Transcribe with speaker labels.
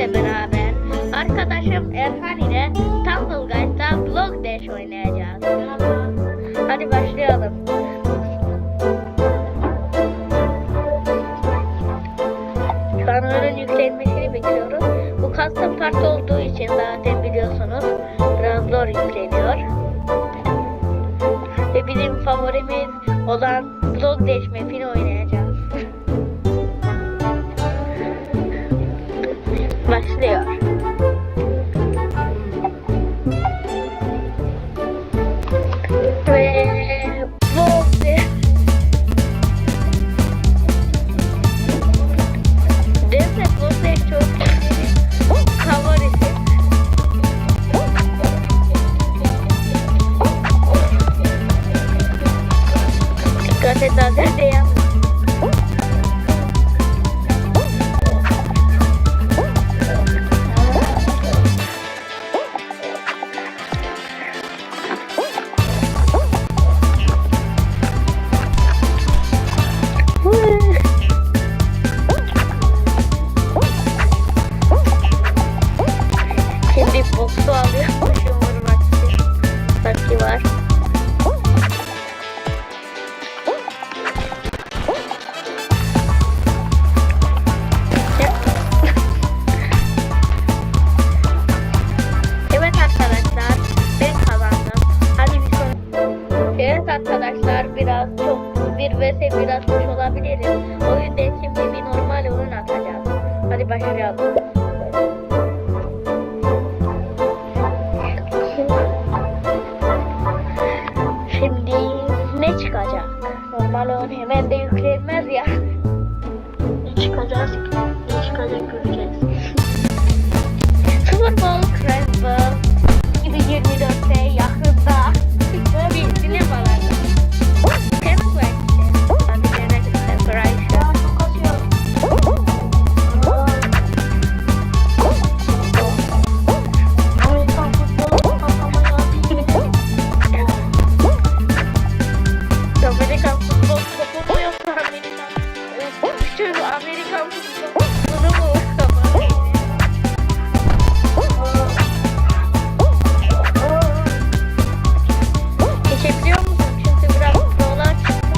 Speaker 1: sizlerle beraber arkadaşım Erhan ile Tumble Guys'ta Block Dash oynayacağız. Hadi başlayalım. Oyunun yüklenmesini bekliyoruz. Bu custom part olduğu için zaten biliyorsunuz biraz zor yükleniyor. Ve bizim favorimiz olan Block Dash map'ini oynayacağız. another day biraz çok bir vs bir atmış olabilirim. O yüzden şimdi bir normal oyun atacağız. Hadi başlayalım. Şimdi ne çıkacak? Normal oyun hemen de yüklenmez ya.
Speaker 2: Ne çıkacağız ki?
Speaker 1: Bütün Amerikan futbolu mu Geçebiliyor musun? Çünkü biraz dolar çıktı